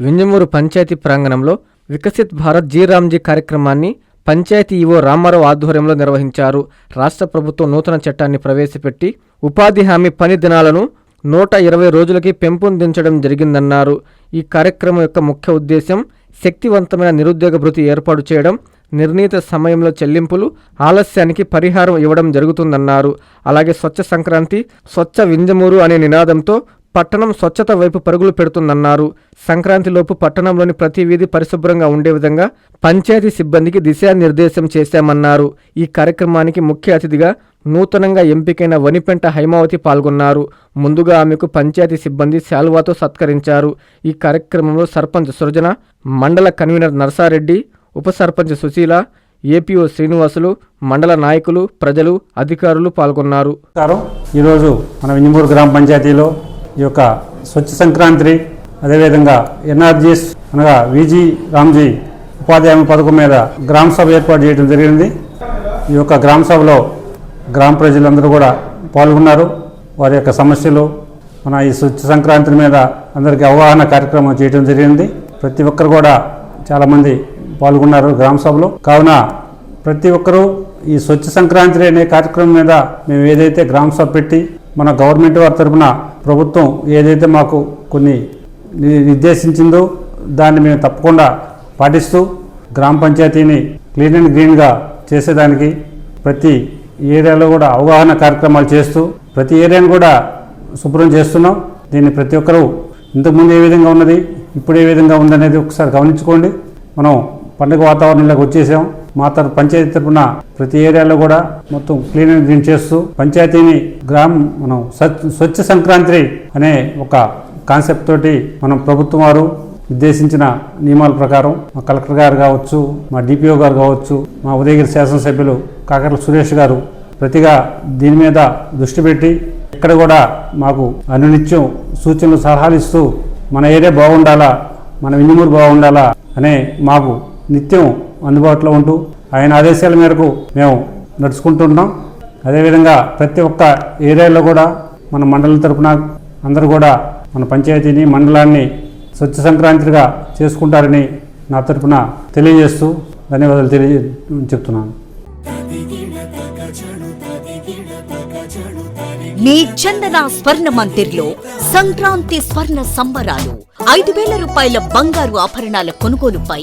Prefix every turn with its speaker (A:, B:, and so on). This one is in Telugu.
A: వింజమూరు పంచాయతీ ప్రాంగణంలో వికసిత్ భారత్ జీరామ్జీ కార్యక్రమాన్ని పంచాయతీ ఈవో రామారావు ఆధ్వర్యంలో నిర్వహించారు. రాష్ట్ర ప్రభుత్వం నూతన చట్టాన్ని ప్రవేశపెట్టి ఉపాధి హామీ పని దినాలను నూట ఇరవై రోజులకి పెంపొందించడం జరిగిందన్నారు. ఈ కార్యక్రమం యొక్క ముఖ్య ఉద్దేశం శక్తివంతమైన నిరుద్యోగ భృతి ఏర్పాటు చేయడం నిర్ణీత సమయంలో చెల్లింపులు ఆలస్యానికి పరిహారం ఇవ్వడం జరుగుతుందన్నారు. అలాగే స్వచ్ఛ సంక్రాంతి స్వచ్ఛ వింజమూరు అనే నినాదంతో పట్టణం స్వచ్ఛత వైపు పరుగులు పెడుతుందన్నారు. సంక్రాంతిలోపు పట్టణంలోని ప్రతి వీధి పరిశుభ్రంగా ఉండే విధంగా పంచాయతీ సిబ్బందికి దిశానిర్దేశం చేశామన్నారు. ఈ కార్యక్రమానికి ముఖ్య అతిథిగా నూతనంగా ఎంపికైన వనిపెంట హైమావతి పాల్గొన్నారు. ముందుగా ఆమెకు పంచాయతీ సిబ్బంది శాల్వాతో సత్కరించారు. ఈ కార్యక్రమంలో సర్పంచ్ సృజన మండల కన్వీనర్ నర్సారెడ్డి ఉప సర్పంచ్ సుశీల ఏపీఓ శ్రీనివాసులు మండల నాయకులు ప్రజలు అధికారులు పాల్గొన్నారు.
B: ఈరోజు మన వింజమూరు గ్రామ పంచాయతీలో ఈ యొక్క స్వచ్ఛ సంక్రాంతి అదేవిధంగా ఎన్ఆర్జీఎస్ అనగా విజీ రామ్జీ ఉపాధి హామీ పథకం మీద గ్రామ సభ ఏర్పాటు చేయడం జరిగింది. ఈ యొక్క గ్రామ సభలో గ్రామ ప్రజలందరూ కూడా పాల్గొన్నారు. వారి యొక్క సమస్యలు మన ఈ స్వచ్ఛ సంక్రాంతి మీద అందరికీ అవగాహన కార్యక్రమం చేయడం జరిగింది. ప్రతి ఒక్కరు కూడా చాలామంది పాల్గొన్నారు గ్రామ సభలో. కావున ప్రతి ఒక్కరూ ఈ స్వచ్ఛ సంక్రాంతి అనే కార్యక్రమం మీద మేము ఏదైతే గ్రామ సభ పెట్టి మన గవర్నమెంట్ వారి తరఫున ప్రభుత్వం ఏదైతే మాకు కొన్ని నిర్దేశించిందో దాన్ని మేము తప్పకుండా పాటిస్తూ గ్రామ పంచాయతీని క్లీన్ అండ్ గ్రీన్గా చేసేదానికి ప్రతి ఏరియాలో కూడా అవగాహన కార్యక్రమాలు చేస్తూ ప్రతి ఏరియాను కూడా శుభ్రం చేస్తున్నాం. దీన్ని ప్రతి ఒక్కరూ ఇంతకుముందు ఏ విధంగా ఉన్నది ఇప్పుడు ఏ విధంగా ఉందనేది ఒకసారి గమనించుకోండి. మనం పండుగ వాతావరణంలోకి వచ్చేసాం. మా తన పంచాయతీ తరఫున ప్రతి ఏరియాలో కూడా మొత్తం క్లీన్ క్లీన్ చేస్తూ పంచాయతీని గ్రామం మనం స్వచ్ఛ సంక్రాంతి అనే ఒక కాన్సెప్ట్ తోటి మనం ప్రభుత్వం వారు నిర్దేశించిన నియమాల ప్రకారం మా కలెక్టర్ గారు కావచ్చు మా డిపిఓ గారు కావచ్చు మా ఉదయగిరి శాసనసభ్యులు కాకర్ల సురేష్ గారు ప్రతిగా దీని మీద దృష్టి పెట్టి ఎక్కడ కూడా మాకు అనునిత్యం సూచనలు సలహాలు ఇస్తూ మన ఏరియా బాగుండాలా మన వినిమూరు బాగుండాలా అనే మాకు నిత్యం అందుబాటులో ఉంటూ ఆయన ఆదేశాల మేరకు మేము నడుచుకుంటున్నాం అదేవిధంగా ప్రతి ఒక్క ఏరియాలో కూడా మన మండలం తరపున అందరూ కూడా మన పంచాయతీని మండలాన్ని స్వచ్ఛ సంక్రాంతిగా చేసుకుంటారని నా తరపున తెలియజేస్తూ ధన్యవాదాలు తెలియ చెప్తున్నాను.
C: మీ చందన స్వర్ణ మందిర్లో సంక్రాంతి స్వర్ణ సంబరాలు. ఐదు వేల రూపాయల బంగారు ఆభరణాల కొనుగోలుపై